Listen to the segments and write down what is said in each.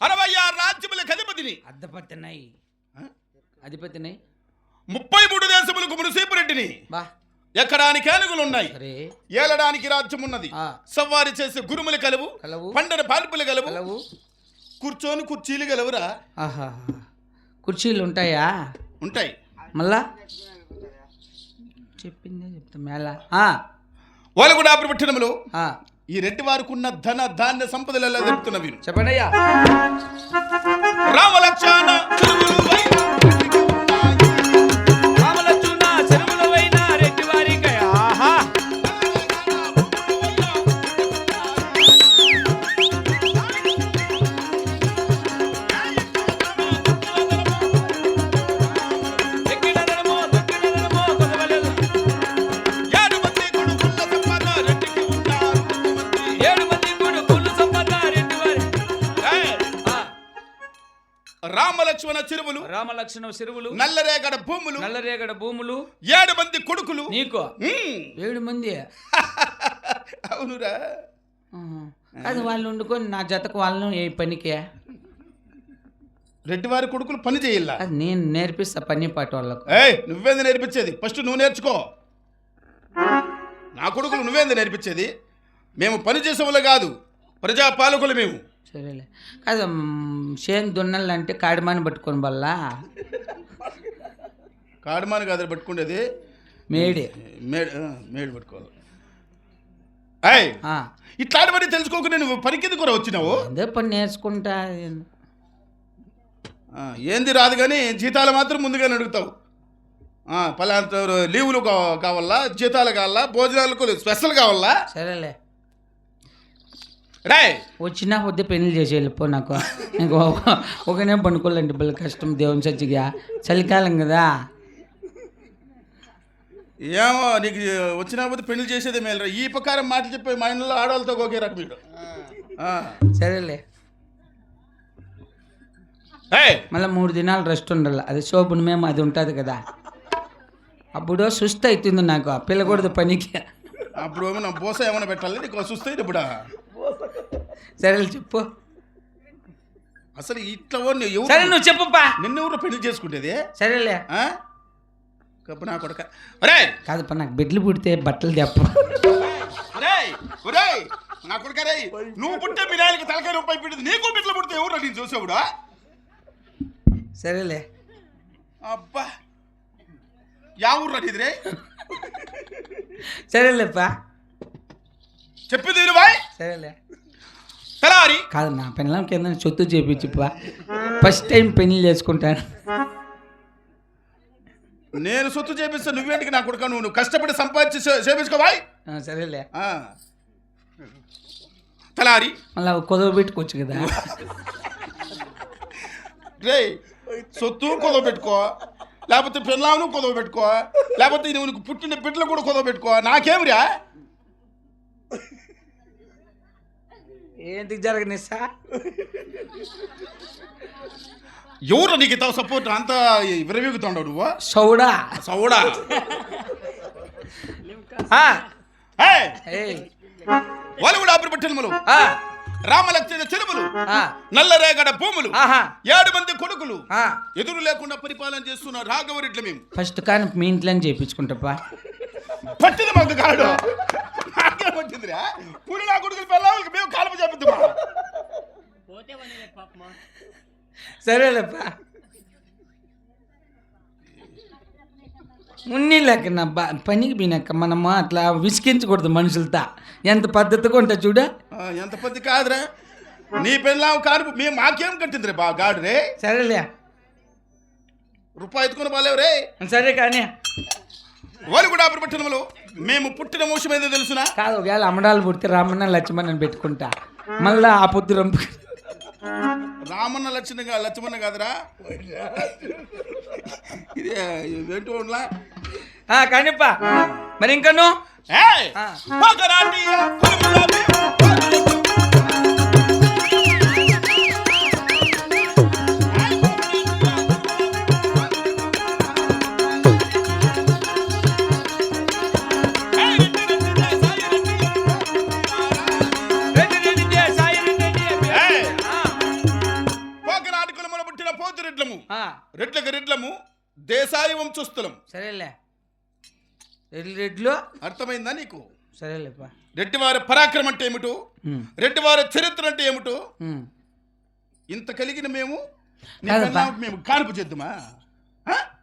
అరవై ఆరు రాజ్యములకు అధిపతిని. అద్దపతినై అధిపతినై? ముప్పై మూడు దేశములకు మునిసీపురెడ్డిని. బా. ఎక్కడానికి ఏనుగులు ఉన్నాయి ఏలడానికి రాజ్యం ఉన్నది సవ్వారి చేసే గురుములు కలవు పండని పాల్పులు కలవు కూర్చొని కుర్చీలు గెలవురా. కుర్చీలు ఉంటాయా? ఉంటాయి. మళ్ళా? చెప్పిందే చెప్తా మేళ. వాళ్ళు కూడా పట్టణములు ఈ రెడ్డి వారికి ఉన్న ధన ధాన్య సంపదలలో జరుపుతున్న వీరు చెప్పండి అయ్యా. రామలక్షణ రామలక్ష్మణ చెరువులు రామలక్ష్మణ చెరువులు నల్లరేగడ భూములు నల్లరేగడ భూములు ఏడు మంది కొడుకులు. నీకు. ఏడు మంది? అవునురా. అది వాళ్ళు వండుకొని నా జతకు వాళ్ళను ఏ పనికి? రెడ్డి వారి కొడుకులు పని చేయాల? అది నేను నేర్పిస్తా పని పాటు వాళ్ళకు. ఏయ్ నువ్వేంది నేర్పించేది? ఫస్ట్ నువ్వు నేర్చుకో. నా కొడుకులు నువ్వేంది నేర్పించేది? మేము పని చేసేవాళ్ళు కాదు. ప్రజా పాలకులు మేము. సరేలే. కాదు చేను దున్నలంటే కాడిమాని పట్టుకొని వల్ల కాడమాని కాదు పట్టుకునేది మేడి. మేడు మేడు పట్టుకోవాలి. ఏయ్ ఆ, ఇట్లాంటివన్నీ తెలుసుకోకుండా నువ్వు పనికి రా వచ్చినావు? అదే పని నేర్చుకుంటా ఏంది రాదు కానీ జీతాలు మాత్రం ముందుగానే అడుగుతావు. ఆ, పలానా లీవులు కావాలా జీతాలు కావాలా భోజనాలకు స్పెషల్ కావాలా? సరేలే. వచ్చినా వద్దే పెళ్ళి చేసి వెళ్ళిపో నాకు. ఇంకో ఒకనే పండుకోవాలంటే బలి కష్టం దేవుని సచ్చిగా. చలికాలం కదా. ఏమో నీకు వచ్చినప్పుడు పెళ్ళి చేసేదే మేలు ఈ ప్రకారం మాట చెప్పే మా ఇంట్లో ఆడవాళ్ళతో ఒకే రకం వీడు ఆ. సరేలే. మళ్ళీ మూడు దినాలు రెస్ట్ ఉండాలి. అది శోభను మేము అది ఉంటుంది కదా. అప్పుడు సుస్థ అవుతుంది నాకు. పిల్లకూడదు పనికి అప్పుడు నా బోస ఏమైనా పెట్టాలి? నీకు చూస్తే ఇప్పుడు? సరేలే చెప్పు. అసలు ఇట్లా ఎవరు సరే నువ్వు చెప్పుపా. నిన్నెవరు పెళ్ళి చేసుకుంటేది? సరేలే? కప్పు నా కొడక. ఒరేయ్! కాదప్ప నాకు బిడ్డలు పుడితే బట్టలు తెప్ప. ఒరేయ్! నా కొడుక రేయ్! నువ్వు పుట్టే మీ నాయనకి తలకాయ రూపాయి పెట్టింది నీకు బిడ్డలు పుడితే ఎవరు నేను చూసావుడా? సరేలే. అబ్బా! యా ఊర్రా నీది రే సరేలేపా. చెప్పింది బాయ్! సరేలే. తెలారి కాదు నా పిల్లలకి కింద సొత్తు చేపించుపా ఫస్ట్ టైం పెళ్ళి చేసుకుంటాను. నేను సొత్తు చేపిస్తే నువ్వేంటికి నా కొడుక? నువ్వు కష్టపడి సంపాదించి ఆ, సరేలే. తలారి మళ్ళీ కొదవ పెట్టుకోవచ్చు కదా. రే సొత్తు కొదవ పెట్టుకో. లేకపోతే పిల్లాను కొదవ పెట్టుకో. లేకపోతే నువ్వు పుట్టిన బిడ్డలు కూడా కొదవ పెట్టుకో. నాకేమిరా? ఏంటికి జరగనిస్తా ఎవరు నీకు ఇతావు సపోర్ట్ అంతా విరవీగుతాడు నువ్వు? సౌడా. సౌడా. వాళ్ళు కూడా అప్పుడు రామలక్ష్మణ చెరువులు. నల్లరేగడ భూములు. ఏడు మంది కొడుకులు. ఆ. ఎదురు లేకుండా పరిపాలన చేస్తున్న రాఘవరెడ్లు మేము. ఫస్ట్ కానీ మీ ఇంట్లోనే చేయించుకుంటాపా? పట్టింది మాకు కాడు. నాకే పట్టిందిరా? పులి నా కొడుకులు పిల్లలకి మేము కాలపు చెప్తామా సరేలేపా ఉన్ని లెక్క నా బా పనికి పోయినాక మనము అట్లా విసికించకూడదు మనుషులతో. ఎంత పద్ధతిగా ఉంటా చూడ. ఆ, ఎంత పద్ధతి కాదురా. నీ పిల్లం కారు మేము మాకేం కట్టిందిరా బా గాడు రే సరేలే. రూపాయి ఎత్తుకుని బాలేవు రే సరే కానీ. వాళ్ళు కూడా పట్టణంలో మేము పుట్టిన మోసం ఏదో తెలుసునా? కాదు ఒకవేళ అమ్మడాలు పుడితే రామన్న లక్ష్మణ్ అని పెట్టుకుంటా. మళ్ళా ఆ పొద్దు రంపు రామన్న లక్ష్మణ లక్ష్మణ కాదురా. ఇది ఏంటో ఉండలా? కానిప్పా. మరి ఇంకను? ఏయ్! దేశాయి వంశస్థులం సరేలే. రెడ్లు రెడ్లు? అర్థమైందా నీకు? సరేలేపా. రెడ్డివారి పరాక్రమం అంటే ఏమిటో? రెడ్డివారి చరిత్ర అంటే ఏమిటో. ఇంత కలిగిన మేము? మేము కానుపు చేద్దామా?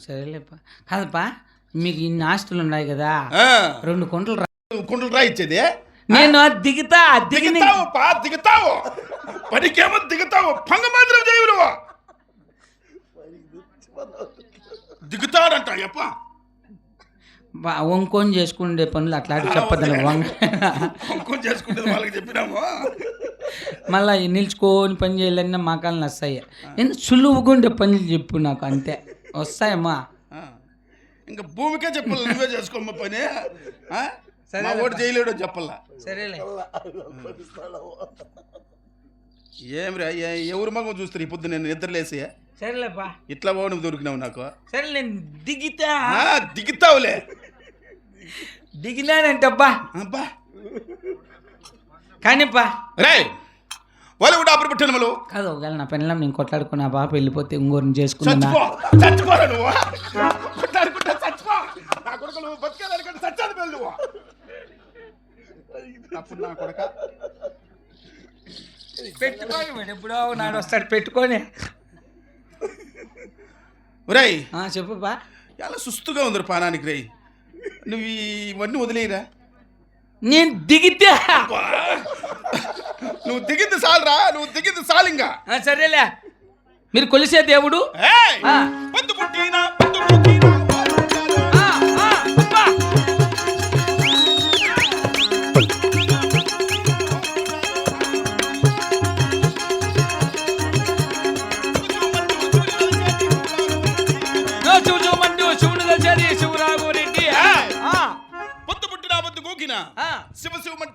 సరేలేపా. కాదప్పా. మీకు ఇన్ని ఆస్తులు ఉన్నాయి కదా. ఆ. రెండు కొంటలు కుండలు రాయిచ్చేది నేను దిగుతా దిగి దిగుతావు పా దిగుతావు. పనికేమో దిగుతావు. పంగ మాత్రం చేయవు దిగుతాడంట ఎప్ప బా- వంకొని చేసుకుండే పనులు అట్లాంటి చెప్పదని వంగ. పంకం చేసుకుంటే వాళ్ళకి చెప్పినాము? మళ్ళీ నిల్చుకొని పని చేయాలన్నా మా కాళ్ళని వస్తాయి ఎందుకు సులువుగా ఉండే పనులు చెప్పు నాకు అంతే. వస్తాయమ్మా. ఇంకా భూమికే చెప్పాలి నువ్వే చేసుకోమ్మ పని. ఆ? సరే ఓటు చేయలేడో చెప్పాలా. సరేలే. ఏం రా ఎవరు మగం చూస్తారు ఈ పొద్దు నేను నిద్రలేసి? సరేలేపా ఇట్లా పోవడం దొరికినావు నాకు. సరే నేను దిగితా. దిగుతావులే. దిగినానంటబ్బా. అబ్బా. కానీపా రే వాళ్ళు కూడా అప్పుడు పుట్టినములు కాదు ఒకవేళ నా పెళ్ళం నేను కొట్లాడుకున్నా బాప వెళ్ళిపోతే ఇంకోరిని చేసుకున్నా చచ్చిపో చచ్చిపోరా నువ్వు. కొట్టాడుకుంటా చచ్చిపో. నా కొడుకు నువ్వు బతికేదానికంటే చచ్చాది పెళ్ళి నువ్వు. అప్పుడు నా కొడక. పెట్టుకొని ఎప్పుడో నాడు వస్తాడు పెట్టుకొని. ఒరేయ్. ఆ, చెప్పు బా ఎలా సుస్తుగా ఉంది పానానికి రేయ్. నువ్వు ఇవన్నీ వదిలేయరా. నేను దిగితే నువ్వు దిగింది చాలరా నువ్వు దిగింది చాలింగా. ఆ, సరేలే. మీరు కొలిసే దేవుడు. పొద్దు పుట్టినా,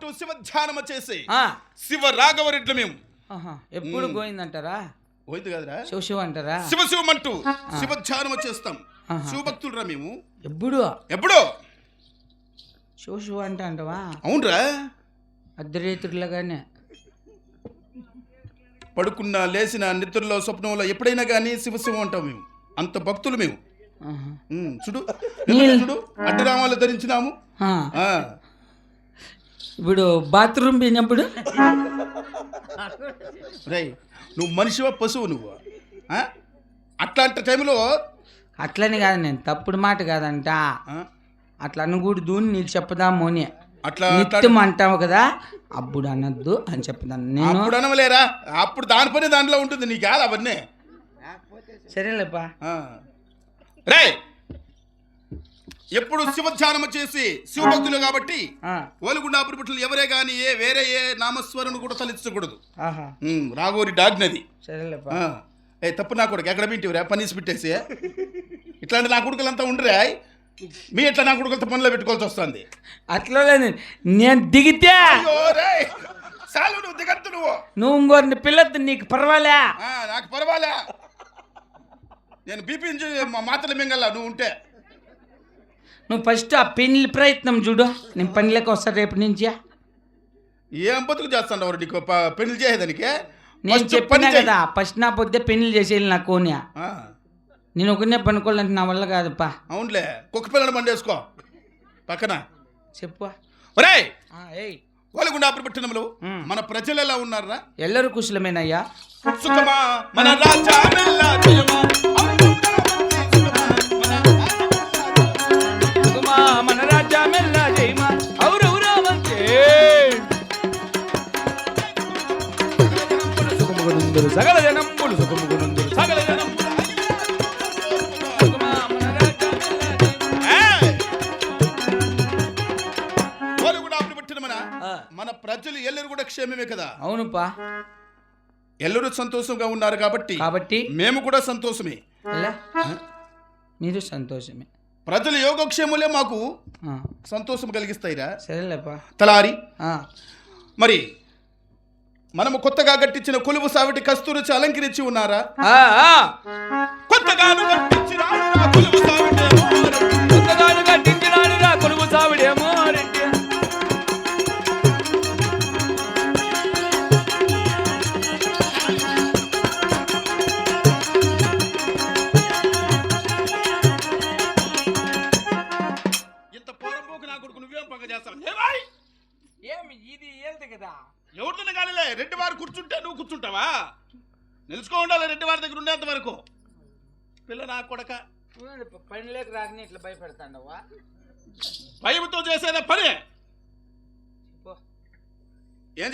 శివమంటూ శివ ధ్యానమ చేసి. శివ రాఘవరెడ్లు మేము. ఎప్పుడు గోయిందంటారా పోయింది కదరా. శివ శివ అంటారా? శివ శివమంటూ శివ ధ్యానమ చేస్తాం. శివభక్తులరా మేము. ఎప్పుడు? ఎప్పుడో? శివ శివ అంటే అంటవా? అవునరా. అర్ధరేతుడిలాగానే పడుకున్నా లేచిన నిద్రలో స్వప్నంలో ఎప్పుడైనా కానీ శివ శివ అంటాం మేము. అంత భక్తులు మేము. చూడు. చూడు? అడ్డరామాలు ధరించినాము. ఇప్పుడు బాత్రూమ్ పోయినప్పుడు? రేయ్ నువ్వు మనిషివా పశువు నువ్వు? అట్లాంటి టైంలో అట్లని కాదు నేను తప్పుడు మాట కాదంట? అట్లా అనకూడదు అని నీకు చెప్పదాము అని అట్లా నిత్యం అంటావు కదా అప్పుడు అనద్దు అని చెప్పదాను నేను అప్పుడు అనవలేరా? అప్పుడు దాని పని దాంట్లో ఉంటుంది నీకు కాదు అవన్నీ. సరేలేపా. రే ఎప్పుడు శివధ్యానము చేసి శివభక్తులు కాబట్టి ఆ, ఓలుగుండా అప్పుడు ఎవరే గాని ఏ వేరే ఏ నామస్వరను కూడా తలెత్తకూడదు రాఘోరి డాగ్నది. ఏ తప్పు నా కొడుకు ఎక్కడ పెట్టివరా పనీసి పెట్టేసి. ఇట్లాంటి నా కొడుకులంతా ఉండరా? మీ ఎట్లా నా కొడుకులతో పనిలో పెట్టుకోవాల్సి వస్తుంది? అట్లా నేను దిగితే చాలు నువ్వు దిగద్దు నువ్వు. నువ్వు ఇంకోరిని పిల్లద్దు నీకు పర్వాలే. నాకు పర్వాలే. నేను బీపీ మాత్రలు మింగల్లా నువ్వు ఉంటే. నువ్వు ఫస్ట్ ఆ పెళ్ళి ప్రయత్నం చూడు. నేను పనిలోకి వస్తా రేపు నుంచి. ఏం బతుకు చేస్తాను నీకు? పెళ్ళి చేసేదానికి? నేను చెప్పినా. కదా ఫస్ట్ నా పొద్దే పెళ్ళి చేసేయాలి నా కోని. ఆ, నేను ఒకనే పనుకోవాలంటే నా వల్ల కాదుపా. అవునులే కుక్క పిల్లని బండి వేసుకో. పక్కన. చెప్పు. ఒరేయ్! ఆ, ఏయ్. వాళ్ళగుండా పట్టణంలో ఉమ్. మన ప్రజలు ఎలా ఉన్నారా ఎల్లరూ కుశలమేనయ్యా. సుఖమా మన రాజా సకల జనంబులు సుఖముగునుందురు సకల జనంబులు సుమా మన మన ప్రజలు ఎల్లరు కూడా క్షేమమే కదా. అవునుపా. ఎల్లరూ సంతోషంగా ఉన్నారు కాబట్టి కాబట్టి? మేము కూడా సంతోషమే. మీరు సంతోషమే. ప్రజల యోగక్షేములే మాకు సంతోషం కలిగిస్తాయిరా. సరేలేపా. తలారి. మరి మనము కొత్తగా కట్టించిన కొలువు సావిటి కస్తూరిచి అలంకరించి ఉన్నారా? కొలువు ఏమి ఇది ఏంది కదా? ఎవరితోనే కాలేలే రెడ్డి వారు కూర్చుంటే నువ్వు కూర్చుంటావా? నిలుచుకో ఉండాలి రెడ్డి వారి దగ్గర ఉండేంత వరకు. పిల్ల నా కొడక. పని లేక రాకని ఇట్లా భయపెడతాండవా భయంతో చేసేదే పని. ఏం